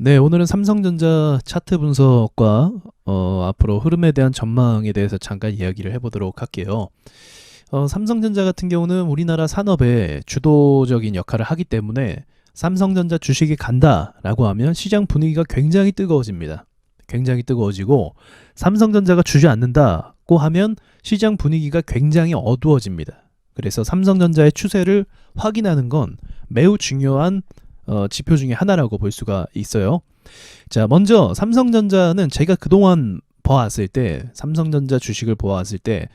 네, 오늘은 삼성전자 차트 분석과 어, 앞으로 흐름에 대한 전망에 대해서 잠깐 이야기를 해보도록 할게요. 어, 삼성전자 같은 경우는 우리나라 산업의 주도적인 역할을 하기 때문에 삼성전자 주식이 간다라고 하면 시장 분위기가 굉장히 뜨거워집니다. 굉장히 뜨거워지고 삼성전자가 주지 않는다고 하면 시장 분위기가 굉장히 어두워집니다. 그래서 삼성전자의 추세를 확인하는 건 매우 중요한 어, 지표 중에 하나라고 볼 수가 있어요. 자, 먼저 삼성전자는 제가 그동안 보았을 때 삼성전자 주식을 보았을 때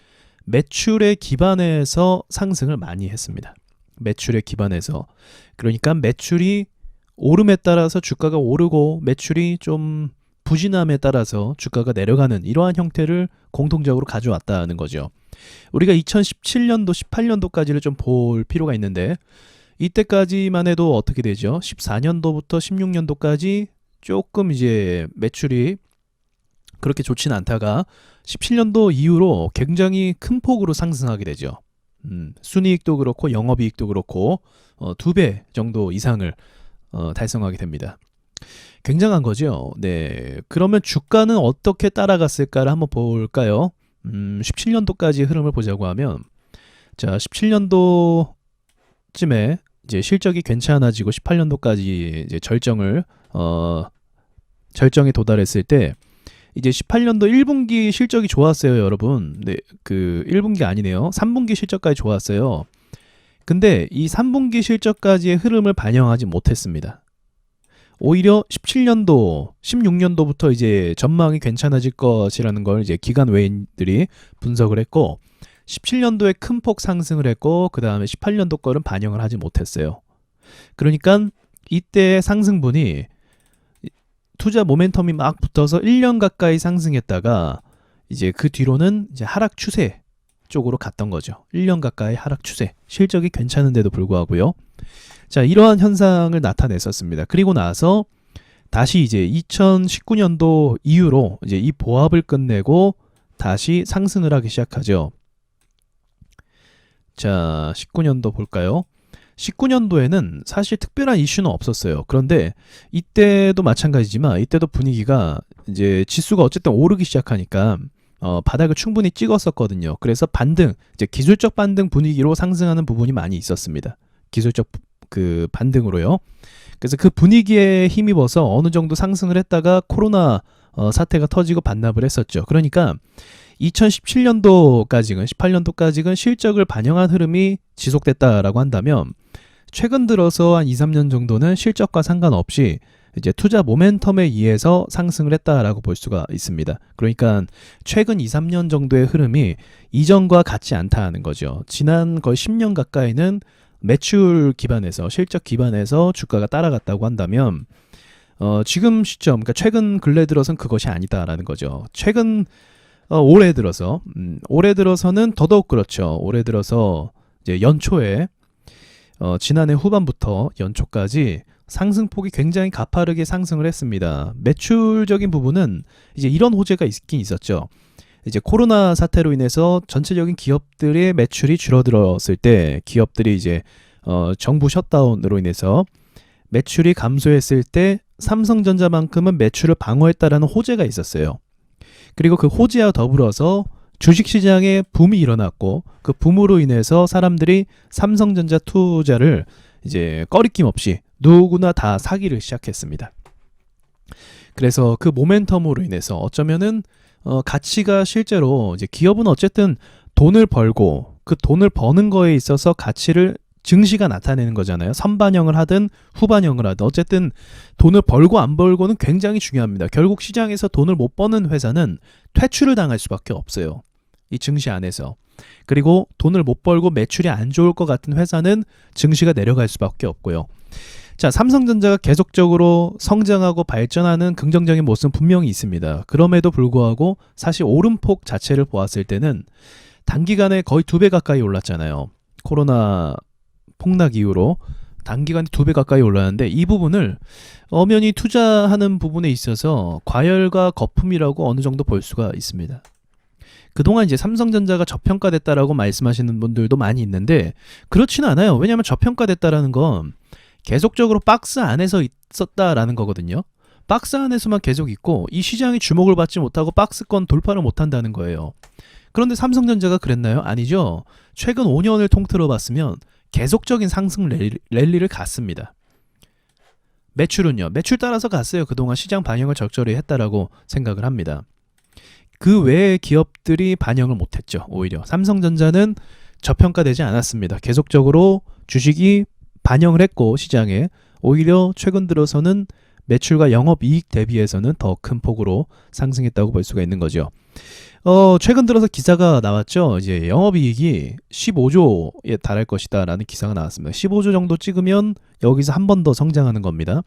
매출에 기반해서 상승을 많이 했습니다. 매출에 기반해서 그러니까 매출이 오름에 따라서 주가가 오르고 매출이 좀 부진함에 따라서 주가가 내려가는 이러한 형태를 공통적으로 가져왔다는 거죠. 우리가 2017년도, 18년도까지를 좀 볼 필요가 있는데 이때까지만 해도 어떻게 되죠? 14년도부터 16년도까지 조금 이제 매출이 그렇게 좋지는 않다가 17년도 이후로 굉장히 큰 폭으로 상승하게 되죠. 음, 순이익도 그렇고 영업이익도 그렇고 어, 두배 정도 이상을 어, 달성하게 됩니다. 굉장한 거죠. 네. 그러면 주가는 어떻게 따라갔을까를 한번 볼까요? 음, 17년도까지 흐름을 보자고 하면 자, 17년도 쯤에 이제 실적이 괜찮아지고 18년도까지 이제 절정을 어 절정에 도달했을 때 이제 18년도 1분기 실적이 좋았어요, 여러분. 네, 그 1분기 아니네요. 3분기 실적까지 좋았어요. 근데 이 3분기 실적까지의 흐름을 반영하지 못했습니다. 오히려 17년도, 16년도부터 이제 전망이 괜찮아질 것이라는 걸 이제 기관 외인들이 분석을 했고 17년도에 큰 폭 상승을 했고 그 다음에 18년도 거는 반영을 하지 못했어요. 그러니까 이때 상승분이 투자 모멘텀이 막 붙어서 1년 가까이 상승했다가 이제 그 뒤로는 이제 하락 추세 쪽으로 갔던 거죠. 1년 가까이 하락 추세. 실적이 괜찮은데도 불구하고요. 자, 이러한 현상을 나타냈었습니다. 그리고 나서 다시 이제 2019년도 이후로 이제 이 보합을 끝내고 다시 상승을 하기 시작하죠. 자, 19년도 볼까요? 19년도에는 사실 특별한 이슈는 없었어요. 그런데 이때도 마찬가지지만 이때도 분위기가 이제 지수가 어쨌든 오르기 시작하니까 어, 바닥을 충분히 찍었었거든요. 그래서 반등, 이제 기술적 반등 분위기로 상승하는 부분이 많이 있었습니다. 기술적 그 반등으로요. 그래서 그 분위기에 힘입어서 어느 정도 상승을 했다가 코로나 어, 사태가 터지고 반납을 했었죠. 그러니까 2017년도까지는 18년도까지는 실적을 반영한 흐름이 지속됐다라고 한다면 최근 들어서 한 2, 3년 정도는 실적과 상관없이 이제 투자 모멘텀에 의해서 상승을 했다라고 볼 수가 있습니다. 그러니까 최근 2, 3년 정도의 흐름이 이전과 같지 않다는 거죠. 지난 거의 10년 가까이는 매출 기반에서 실적 기반에서 주가가 따라갔다고 한다면 어, 지금 시점, 그러니까 최근 근래 들어선 그것이 아니다라는 거죠. 최근 어, 올해 들어서 음, 올해 들어서는 더더욱 그렇죠. 올해 들어서 이제 연초에 어, 지난해 후반부터 연초까지 상승폭이 굉장히 가파르게 상승을 했습니다. 매출적인 부분은 이제 이런 호재가 있긴 있었죠. 이제 코로나 사태로 인해서 전체적인 기업들의 매출이 줄어들었을 때 기업들이 이제 어, 정부 셧다운으로 인해서 매출이 감소했을 때 삼성전자만큼은 매출을 방어했다라는 호재가 있었어요. 그리고 그 호재와 더불어서 주식시장에 붐이 일어났고 그 붐으로 인해서 사람들이 삼성전자 투자를 이제 꺼리낌 없이 누구나 다 사기를 시작했습니다. 그래서 그 모멘텀으로 인해서 어쩌면은 어, 가치가 실제로 이제 기업은 어쨌든 돈을 벌고 그 돈을 버는 거에 있어서 가치를 증시가 나타내는 거잖아요. 선반영을 하든 후반영을 하든 어쨌든 돈을 벌고 안 벌고는 굉장히 중요합니다. 결국 시장에서 돈을 못 버는 회사는 퇴출을 당할 수밖에 없어요. 이 증시 안에서. 그리고 돈을 못 벌고 매출이 안 좋을 것 같은 회사는 증시가 내려갈 수밖에 없고요. 자, 삼성전자가 계속적으로 성장하고 발전하는 긍정적인 모습은 분명히 있습니다. 그럼에도 불구하고 사실 오름폭 자체를 보았을 때는 단기간에 거의 두 배 가까이 올랐잖아요. 코로나 폭락 이후로 단기간에 두 배 가까이 올랐는데 이 부분을 엄연히 투자하는 부분에 있어서 과열과 거품이라고 어느 정도 볼 수가 있습니다. 그동안 이제 삼성전자가 저평가됐다라고 말씀하시는 분들도 많이 있는데 그렇지는 않아요. 왜냐하면 저평가됐다라는 건 계속적으로 박스 안에서 있었다라는 거거든요. 박스 안에서만 계속 있고 이 시장이 주목을 받지 못하고 박스권 돌파를 못한다는 거예요. 그런데 삼성전자가 그랬나요? 아니죠. 최근 5년을 통틀어 봤으면 계속적인 상승 랠리, 랠리를 갔습니다. 매출은요. 매출 따라서 갔어요. 그동안 시장 반영을 적절히 했다라고 생각을 합니다. 그 외의 기업들이 반영을 못했죠. 오히려 삼성전자는 저평가되지 않았습니다. 계속적으로 주식이 반영을 했고 시장에 오히려 최근 들어서는 매출과 영업이익 대비해서는 더 큰 폭으로 상승했다고 볼 수가 있는 거죠. 어, 최근 들어서 기사가 나왔죠. 이제 영업이익이 15조에 달할 것이다 라는 기사가 나왔습니다. 15조 정도 찍으면 여기서 한 번 더 성장하는 겁니다.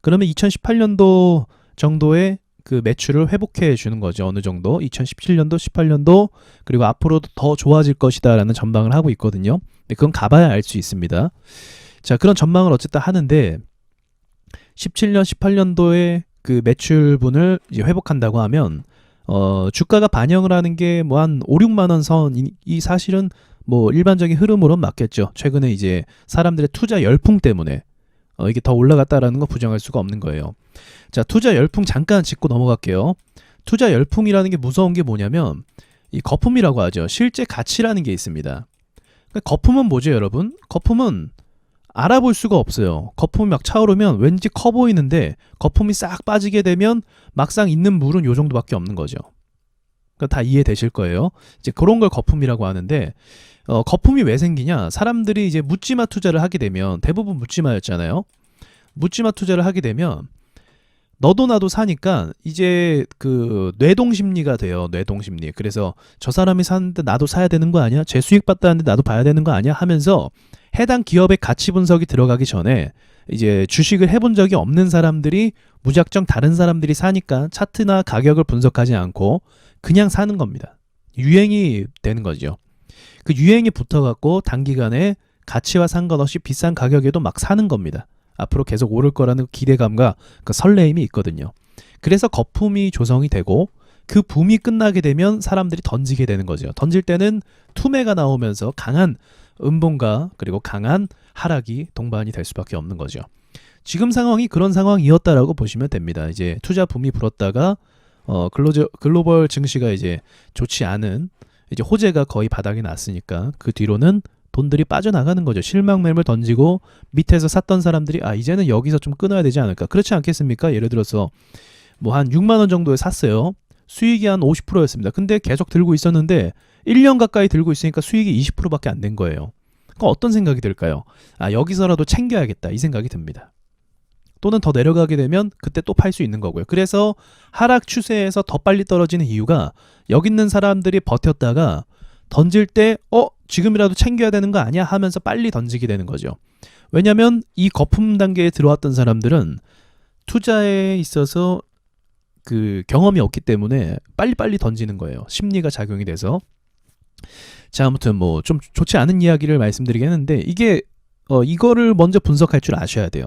그러면 2018년도 정도의 그 매출을 회복해 주는 거죠. 어느 정도 2017년도, 18년도 그리고 앞으로도 더 좋아질 것이다라는 전망을 하고 있거든요. 근데 그건 가봐야 알 수 있습니다. 자, 그런 전망을 어쨌든 하는데 17년, 18년도에 그 매출분을 이제 회복한다고 하면 어, 주가가 반영을 하는 게 뭐 한 5, 6만 원 선이 이 사실은 뭐 일반적인 흐름으로 맞겠죠. 최근에 이제 사람들의 투자 열풍 때문에 어, 이게 더 올라갔다라는 거 부정할 수가 없는 거예요. 자, 투자 열풍 잠깐 짚고 넘어갈게요. 투자 열풍이라는 게 무서운 게 뭐냐면 이 거품이라고 하죠. 실제 가치라는 게 있습니다. 그러니까 거품은 뭐죠, 여러분? 거품은 알아볼 수가 없어요. 거품이 막 차오르면 왠지 커 보이는데 거품이 싹 빠지게 되면 막상 있는 물은 요 정도밖에 없는 거죠. 그러니까 다 이해되실 거예요. 이제 그런 걸 거품이라고 하는데 어, 거품이 왜 생기냐? 사람들이 이제 묻지마 투자를 하게 되면 대부분 묻지마였잖아요. 묻지마 투자를 하게 되면 너도 나도 사니까 이제 그 뇌동 심리가 돼요. 뇌동 심리. 그래서 저 사람이 사는데 나도 사야 되는 거 아니야? 제 수익 받다는데 나도 봐야 되는 거 아니야? 하면서 해당 기업의 가치 분석이 들어가기 전에 이제 주식을 해본 적이 없는 사람들이 무작정 다른 사람들이 사니까 차트나 가격을 분석하지 않고 그냥 사는 겁니다. 유행이 되는 거죠. 그 유행에 붙어갖고 단기간에 가치와 상관없이 비싼 가격에도 막 사는 겁니다. 앞으로 계속 오를 거라는 기대감과 그 설레임이 있거든요. 그래서 거품이 조성이 되고 그 붐이 끝나게 되면 사람들이 던지게 되는 거죠. 던질 때는 투매가 나오면서 강한 음봉과 그리고 강한 하락이 동반이 될 수밖에 없는 거죠. 지금 상황이 그런 상황이었다라고 보시면 됩니다. 이제 투자 붐이 불었다가 어 글로저, 글로벌 증시가 이제 좋지 않은 이제 호재가 거의 바닥에 났으니까 그 뒤로는 돈들이 빠져나가는 거죠. 실망 매물 던지고 밑에서 샀던 사람들이 아 이제는 여기서 좀 끊어야 되지 않을까. 그렇지 않겠습니까? 예를 들어서 뭐 한 6만 원 정도에 샀어요. 수익이 한 50%였습니다. 근데 계속 들고 있었는데 1년 가까이 들고 있으니까 수익이 20%밖에 안 된 거예요. 그럼 어떤 생각이 들까요? 아 여기서라도 챙겨야겠다 이 생각이 듭니다. 또는 더 내려가게 되면 그때 또 팔 수 있는 거고요. 그래서 하락 추세에서 더 빨리 떨어지는 이유가 여기 있는 사람들이 버텼다가 던질 때 어 지금이라도 챙겨야 되는 거 아니야 하면서 빨리 던지게 되는 거죠. 왜냐하면 이 거품 단계에 들어왔던 사람들은 투자에 있어서 그 경험이 없기 때문에 빨리빨리 던지는 거예요. 심리가 작용이 돼서. 자, 아무튼 뭐 좀 좋지 않은 이야기를 말씀드리겠는데 이게 어 이거를 먼저 분석할 줄 아셔야 돼요.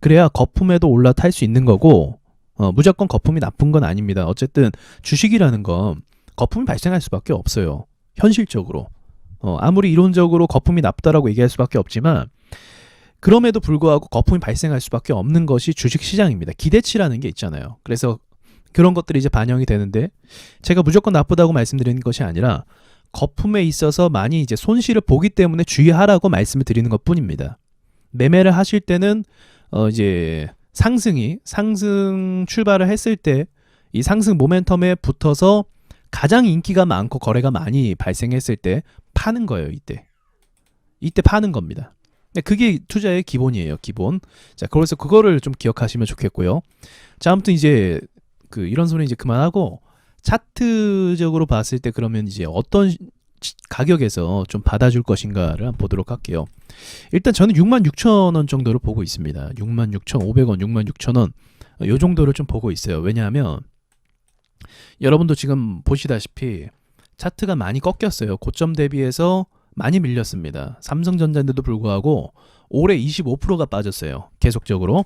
그래야 거품에도 올라탈 수 있는 거고 어 무조건 거품이 나쁜 건 아닙니다. 어쨌든 주식이라는 건 거품이 발생할 수밖에 없어요. 현실적으로. 어, 아무리 이론적으로 거품이 나쁘다라고 얘기할 수밖에 없지만 그럼에도 불구하고 거품이 발생할 수밖에 없는 것이 주식 시장입니다. 기대치라는 게 있잖아요. 그래서 그런 것들이 이제 반영이 되는데 제가 무조건 나쁘다고 말씀드리는 것이 아니라 거품에 있어서 많이 이제 손실을 보기 때문에 주의하라고 말씀을 드리는 것 뿐입니다. 매매를 하실 때는 어 이제 상승이 상승 출발을 했을 때 이 상승 모멘텀에 붙어서 가장 인기가 많고 거래가 많이 발생했을 때 파는 거예요, 이때. 이때 파는 겁니다. 네, 그게 투자의 기본이에요, 기본. 자, 그래서 그거를 좀 기억하시면 좋겠고요. 자, 아무튼 이제 그 이런 소리 이제 그만하고 차트적으로 봤을 때 그러면 이제 어떤 가격에서 좀 받아줄 것인가를 보도록 할게요. 일단 저는 6만 6천 원 정도를 보고 있습니다. 6만 6천 500원, 6만 6천 원. 요 정도를 좀 보고 있어요. 왜냐하면 여러분도 지금 보시다시피 차트가 많이 꺾였어요. 고점 대비해서 많이 밀렸습니다. 삼성전자인데도 불구하고 올해 25%가 빠졌어요. 계속적으로.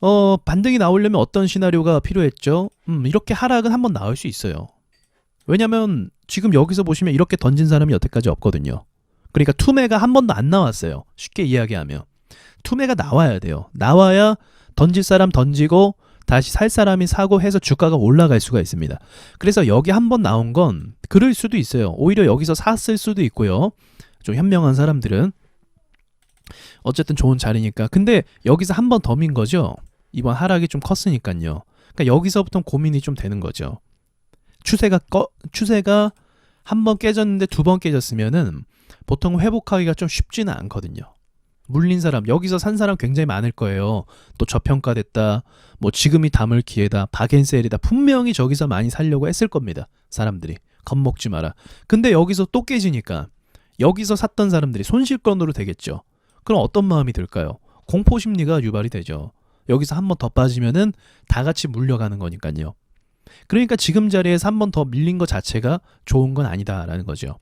어, 반등이 나오려면 어떤 시나리오가 필요했죠? 음, 이렇게 하락은 한번 나올 수 있어요. 왜냐면 지금 여기서 보시면 이렇게 던진 사람이 여태까지 없거든요. 그러니까 투매가 한 번도 안 나왔어요. 쉽게 이야기하면. 투매가 나와야 돼요. 나와야 던질 사람 던지고 다시 살 사람이 사고 해서 주가가 올라갈 수가 있습니다. 그래서 여기 한 번 나온 건 그럴 수도 있어요. 오히려 여기서 샀을 수도 있고요. 좀 현명한 사람들은 어쨌든 좋은 자리니까. 근데 여기서 한 번 더 민 거죠. 이번 하락이 좀 컸으니까요. 그러니까 여기서부터 고민이 좀 되는 거죠. 추세가 꺼, 추세가 한 번 깨졌는데 두 번 깨졌으면은 보통 회복하기가 좀 쉽지는 않거든요. 물린 사람 여기서 산 사람 굉장히 많을 거예요. 또 저평가됐다. 뭐 지금이 담을 기회다. 바겐셀이다. 분명히 저기서 많이 살려고 했을 겁니다. 사람들이 겁먹지 마라. 근데 여기서 또 깨지니까 여기서 샀던 사람들이 손실권으로 되겠죠. 그럼 어떤 마음이 들까요? 공포 심리가 유발이 되죠. 여기서 한 번 더 빠지면은 다 같이 물려가는 거니까요. 그러니까 지금 자리에서 한 번 더 밀린 것 자체가 좋은 건 아니다라는 거죠.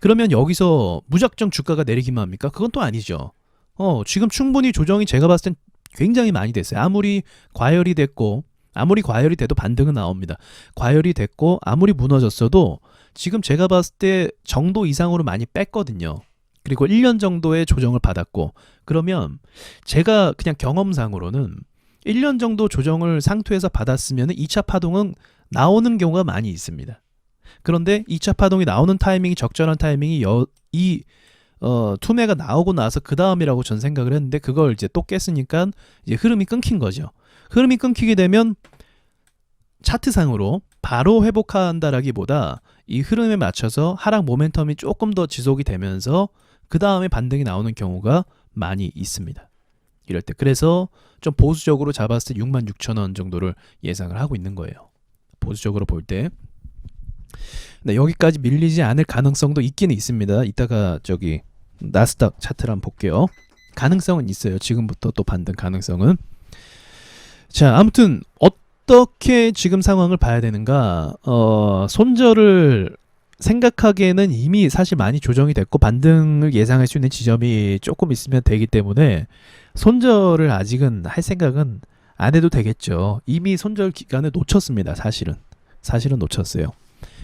그러면 여기서 무작정 주가가 내리기만 합니까? 그건 또 아니죠. 어, 지금 충분히 조정이 제가 봤을 땐 굉장히 많이 됐어요. 아무리 과열이 됐고, 아무리 과열이 돼도 반등은 나옵니다. 과열이 됐고, 아무리 무너졌어도 지금 제가 봤을 때 정도 이상으로 많이 뺐거든요. 그리고 1년 정도의 조정을 받았고, 그러면 제가 그냥 경험상으로는 1년 정도 조정을 상투에서 받았으면 2차 파동은 나오는 경우가 많이 있습니다. 그런데 2차 파동이 나오는 타이밍이 적절한 타이밍이 여, 이 어, 투매가 나오고 나서 그 다음이라고 전 생각을 했는데 그걸 이제 또 깼으니까 이제 흐름이 끊긴 거죠. 흐름이 끊기게 되면 차트상으로 바로 회복한다라기보다 이 흐름에 맞춰서 하락 모멘텀이 조금 더 지속이 되면서 그 다음에 반등이 나오는 경우가 많이 있습니다. 이럴 때 그래서 좀 보수적으로 잡았을 때 6만 6천 원 정도를 예상을 하고 있는 거예요. 보수적으로 볼 때. 네, 여기까지 밀리지 않을 가능성도 있기는 있습니다. 이따가 저기 나스닥 차트를 한번 볼게요. 가능성은 있어요. 지금부터 또 반등 가능성은. 자, 아무튼 어떻게 지금 상황을 봐야 되는가? 어, 손절을 생각하기에는 이미 사실 많이 조정이 됐고 반등을 예상할 수 있는 지점이 조금 있으면 되기 때문에 손절을 아직은 할 생각은 안 해도 되겠죠. 이미 손절 기간을 놓쳤습니다. 사실은 사실은 놓쳤어요.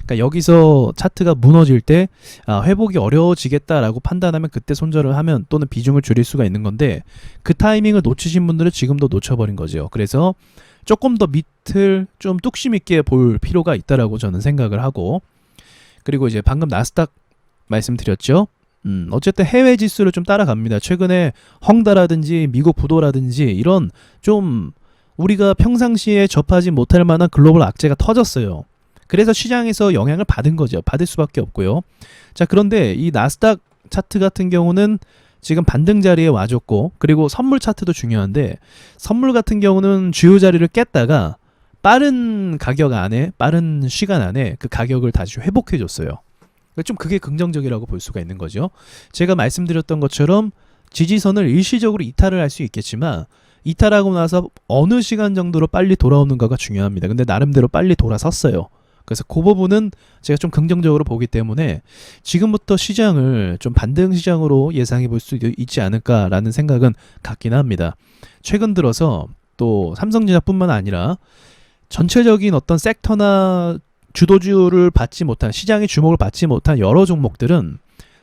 그러니까 여기서 차트가 무너질 때 아, 회복이 어려워지겠다라고 판단하면 그때 손절을 하면 또는 비중을 줄일 수가 있는 건데 그 타이밍을 놓치신 분들은 지금도 놓쳐버린 거죠. 그래서 조금 더 밑을 좀 뚝심 있게 볼 필요가 있다라고 저는 생각을 하고 그리고 이제 방금 나스닥 말씀드렸죠. 음, 어쨌든 해외 지수를 좀 따라갑니다. 최근에 헝다라든지 미국 부도라든지 이런 좀 우리가 평상시에 접하지 못할 만한 글로벌 악재가 터졌어요. 그래서 시장에서 영향을 받은 거죠. 받을 수밖에 없고요. 자, 그런데 이 나스닥 차트 같은 경우는 지금 반등 자리에 와줬고, 그리고 선물 차트도 중요한데, 선물 같은 경우는 주요 자리를 깼다가 빠른 가격 안에, 빠른 시간 안에 그 가격을 다시 회복해 줬어요. 좀 그게 긍정적이라고 볼 수가 있는 거죠. 제가 말씀드렸던 것처럼 지지선을 일시적으로 이탈을 할 수 있겠지만, 이탈하고 나서 어느 시간 정도로 빨리 돌아오는가가 중요합니다. 근데 나름대로 빨리 돌아섰어요. 그래서 그 부분은 제가 좀 긍정적으로 보기 때문에 지금부터 시장을 좀 반등 시장으로 예상해 볼수 있지 않을까라는 생각은 갖긴 합니다. 최근 들어서 또 삼성전자뿐만 아니라 전체적인 어떤 섹터나 주도주를 받지 못한 시장의 주목을 받지 못한 여러 종목들은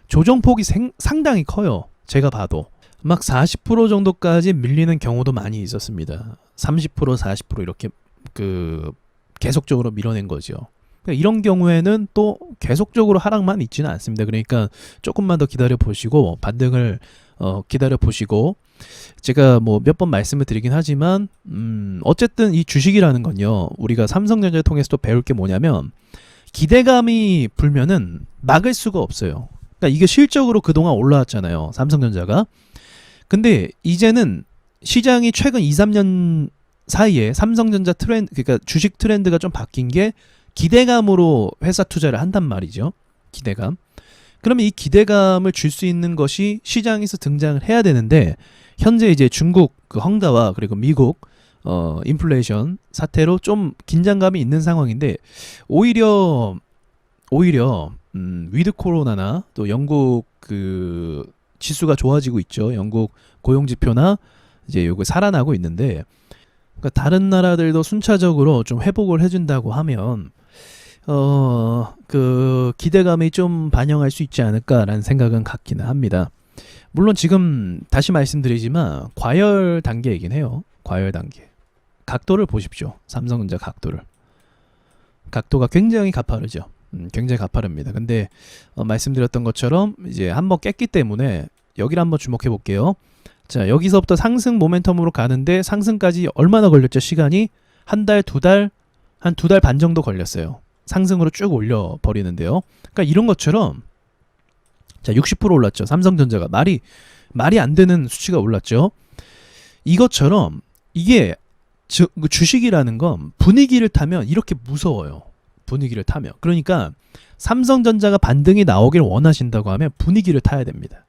조정폭이 생, 상당히 커요. 제가 봐도 막 40% 정도까지 밀리는 경우도 많이 있었습니다. 30% 40% 이렇게 그 계속적으로 밀어낸 거죠. 그러니까 이런 경우에는 또 계속적으로 하락만 있지는 않습니다. 그러니까 조금만 더 기다려 보시고 반등을 어, 기다려 보시고 제가 뭐 몇 번 말씀을 드리긴 하지만 음, 어쨌든 이 주식이라는 건요 우리가 삼성전자를 통해서 또 배울 게 뭐냐면 기대감이 불면은 막을 수가 없어요. 그러니까 이게 실적으로 그동안 올라왔잖아요 삼성전자가. 근데 이제는 시장이 최근 2, 3년 사이에 삼성전자 트렌드 그러니까 주식 트렌드가 좀 바뀐 게 기대감으로 회사 투자를 한단 말이죠. 기대감. 그러면 이 기대감을 줄 수 있는 것이 시장에서 등장을 해야 되는데 현재 이제 중국 그 헝다와 그리고 미국 어 인플레이션 사태로 좀 긴장감이 있는 상황인데 오히려 오히려 음 위드 코로나나 또 영국 그 지수가 좋아지고 있죠. 영국 고용 지표나 이제 요거 살아나고 있는데 그러니까 다른 나라들도 순차적으로 좀 회복을 해준다고 하면 어, 그 기대감이 좀 반영할 수 있지 않을까라는 생각은 갖기는 합니다. 물론 지금 다시 말씀드리지만 과열 단계이긴 해요. 과열 단계. 각도를 보십시오. 삼성전자 각도를. 각도가 굉장히 가파르죠. 음, 굉장히 가파릅니다. 근데 어, 말씀드렸던 것처럼 이제 한번 깼기 때문에 여기를 한번 주목해 볼게요. 자, 여기서부터 상승 모멘텀으로 가는데 상승까지 얼마나 걸렸죠? 시간이 한 달, 두 달, 한 두 달 반 정도 걸렸어요. 상승으로 쭉 올려 버리는데요. 그러니까 이런 것처럼 자, 60% 올랐죠. 삼성전자가 말이 말이 안 되는 수치가 올랐죠. 이것처럼 이게 주, 그 주식이라는 건 분위기를 타면 이렇게 무서워요. 분위기를 타면. 그러니까 삼성전자가 반등이 나오길 원하신다고 하면 분위기를 타야 됩니다.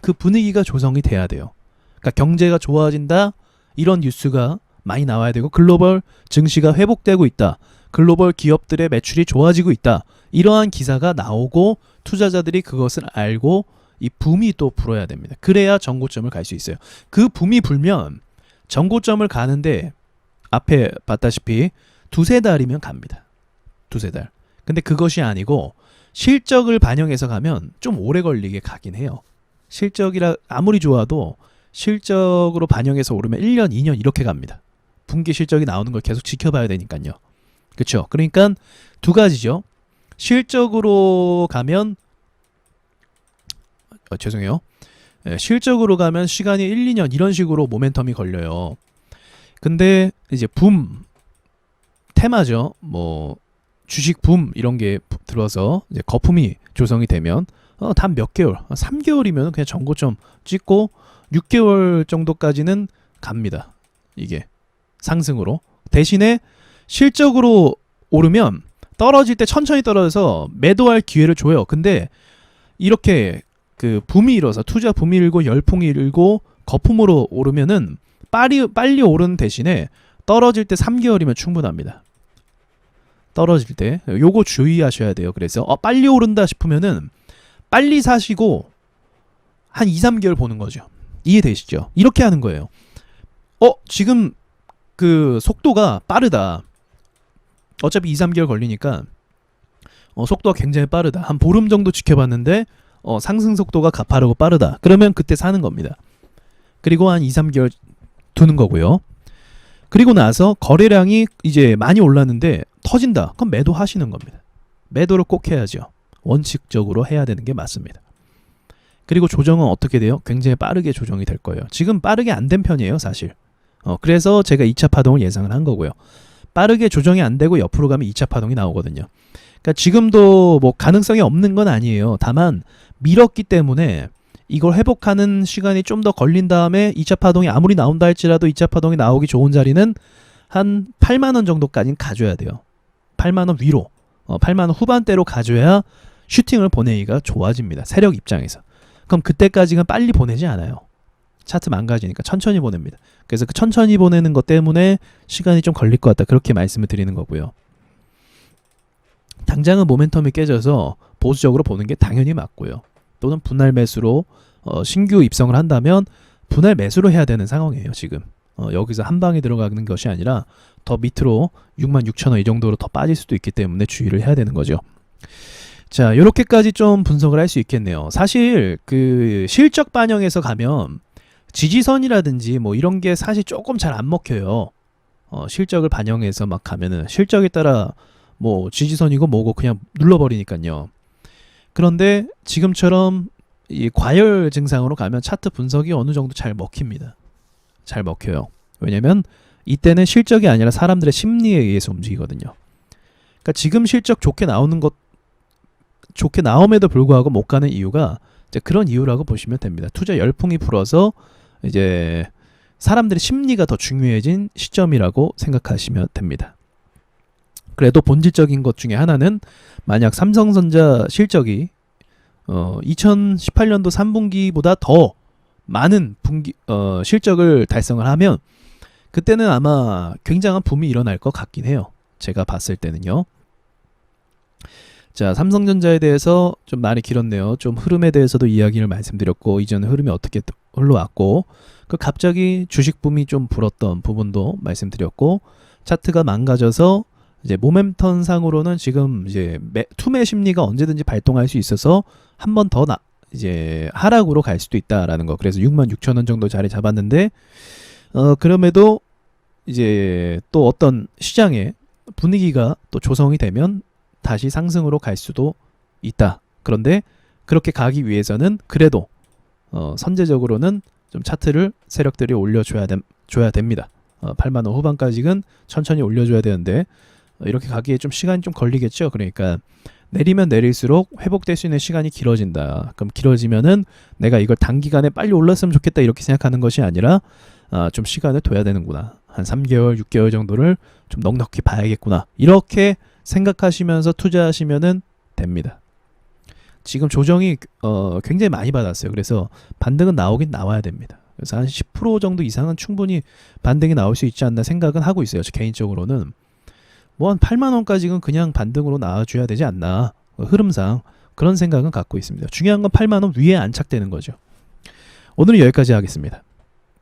그 분위기가 조성이 돼야 돼요. 그러니까 경제가 좋아진다 이런 뉴스가 많이 나와야 되고 글로벌 증시가 회복되고 있다. 글로벌 기업들의 매출이 좋아지고 있다. 이러한 기사가 나오고 투자자들이 그것을 알고 이 붐이 또 불어야 됩니다. 그래야 정고점을 갈 수 있어요. 그 붐이 불면 정고점을 가는데 앞에 봤다시피 두세 달이면 갑니다. 두세 달. 근데 그것이 아니고 실적을 반영해서 가면 좀 오래 걸리게 가긴 해요. 실적이라 아무리 좋아도 실적으로 반영해서 오르면 1년, 2년 이렇게 갑니다. 분기 실적이 나오는 걸 계속 지켜봐야 되니까요. 그렇죠? 그러니까 두 가지죠. 실적으로 가면 어, 죄송해요. 예, 실적으로 가면 시간이 1, 2년 이런 식으로 모멘텀이 걸려요. 근데 이제 붐 테마죠. 뭐 주식 붐 이런 게 부- 들어서 이제 거품이 조성이 되면 어, 단 몇 개월, 3개월이면 그냥 정고점 찍고 6개월 정도까지는 갑니다. 이게 상승으로 대신에 실적으로 오르면 떨어질 때 천천히 떨어져서 매도할 기회를 줘요. 근데 이렇게 그 붐이 일어서 투자 붐이 일고 열풍이 일고 거품으로 오르면은 빨리 빨리 오르는 대신에 떨어질 때 3개월이면 충분합니다. 떨어질 때 요거 주의하셔야 돼요. 그래서 어, 빨리 오른다 싶으면은 빨리 사시고 한 2, 3개월 보는 거죠. 이해되시죠? 이렇게 하는 거예요. 어, 지금 그 속도가 빠르다. 어차피 2, 3개월 걸리니까 어, 속도가 굉장히 빠르다. 한 보름 정도 지켜봤는데 어, 상승 속도가 가파르고 빠르다. 그러면 그때 사는 겁니다. 그리고 한 2, 3개월 두는 거고요. 그리고 나서 거래량이 이제 많이 올랐는데 터진다. 그럼 매도하시는 겁니다. 매도를 꼭 해야죠. 원칙적으로 해야 되는 게 맞습니다. 그리고 조정은 어떻게 돼요? 굉장히 빠르게 조정이 될 거예요. 지금 빠르게 안 된 편이에요, 사실. 어, 그래서 제가 2차 파동을 예상을 한 거고요. 빠르게 조정이 안 되고 옆으로 가면 2차 파동이 나오거든요. 그러니까 지금도 뭐 가능성이 없는 건 아니에요. 다만 밀었기 때문에 이걸 회복하는 시간이 좀 더 걸린 다음에 2차 파동이 아무리 나온다 할지라도 2차 파동이 나오기 좋은 자리는 한 8만 원 정도까지는 가져야 돼요. 8만 원 위로. 어, 8만 원 후반대로 가져야 슈팅을 보내기가 좋아집니다. 세력 입장에서. 그럼 그때까지는 빨리 보내지 않아요. 차트 망가지니까 천천히 보냅니다. 그래서 그 천천히 보내는 것 때문에 시간이 좀 걸릴 것 같다. 그렇게 말씀을 드리는 거고요. 당장은 모멘텀이 깨져서 보수적으로 보는 게 당연히 맞고요. 또는 분할 매수로 어, 신규 입성을 한다면 분할 매수로 해야 되는 상황이에요. 지금 어, 여기서 한 방에 들어가는 것이 아니라 더 밑으로 6만 6천 원이 정도로 더 빠질 수도 있기 때문에 주의를 해야 되는 거죠. 자, 이렇게까지 좀 분석을 할 수 있겠네요. 사실 그 실적 반영에서 가면 지지선이라든지 뭐 이런 게 사실 조금 잘 안 먹혀요. 어, 실적을 반영해서 막 가면은 실적에 따라 뭐 지지선이고 뭐고 그냥 눌러버리니까요. 그런데 지금처럼 이 과열 증상으로 가면 차트 분석이 어느 정도 잘 먹힙니다. 잘 먹혀요. 왜냐면 이때는 실적이 아니라 사람들의 심리에 의해서 움직이거든요. 그러니까 지금 실적 좋게 나오는 것 좋게 나옴에도 불구하고 못 가는 이유가 이제 그런 이유라고 보시면 됩니다. 투자 열풍이 불어서 이제 사람들의 심리가 더 중요해진 시점이라고 생각하시면 됩니다. 그래도 본질적인 것 중에 하나는 만약 삼성전자 실적이 어 2018년도 3분기보다 더 많은 분기 어 실적을 달성을 하면 그때는 아마 굉장한 붐이 일어날 것 같긴 해요. 제가 봤을 때는요. 자, 삼성전자에 대해서 좀 말이 길었네요. 좀 흐름에 대해서도 이야기를 말씀드렸고 이전 흐름이 어떻게 또 흘러왔고 그 갑자기 주식 붐이 좀 불었던 부분도 말씀드렸고 차트가 망가져서 이제 모멘텀 상으로는 지금 이제 매, 투매 심리가 언제든지 발동할 수 있어서 한 번 더 나, 이제 하락으로 갈 수도 있다라는 거. 그래서 6만 6천 원 정도 자리 잡았는데 어 그럼에도 이제 또 어떤 시장의 분위기가 또 조성이 되면 다시 상승으로 갈 수도 있다. 그런데 그렇게 가기 위해서는 그래도 어, 선제적으로는 좀 차트를 세력들이 올려줘야 됨, 줘야 됩니다. 어, 8만 원 후반까지는 천천히 올려줘야 되는데 어, 이렇게 가기에 좀 시간이 좀 걸리겠죠. 그러니까 내리면 내릴수록 회복될 수 있는 시간이 길어진다. 그럼 길어지면은 내가 이걸 단기간에 빨리 올랐으면 좋겠다 이렇게 생각하는 것이 아니라 아, 좀 시간을 둬야 되는구나. 한 3개월, 6개월 정도를 좀 넉넉히 봐야겠구나. 이렇게 생각하시면서 투자하시면은 됩니다. 지금 조정이 어, 굉장히 많이 받았어요. 그래서 반등은 나오긴 나와야 됩니다. 그래서 한 10% 정도 이상은 충분히 반등이 나올 수 있지 않나 생각은 하고 있어요. 저 개인적으로는 뭐 한 8만 원까지는 그냥 반등으로 나와줘야 되지 않나 어, 흐름상 그런 생각은 갖고 있습니다. 중요한 건 8만 원 위에 안착되는 거죠. 오늘은 여기까지 하겠습니다.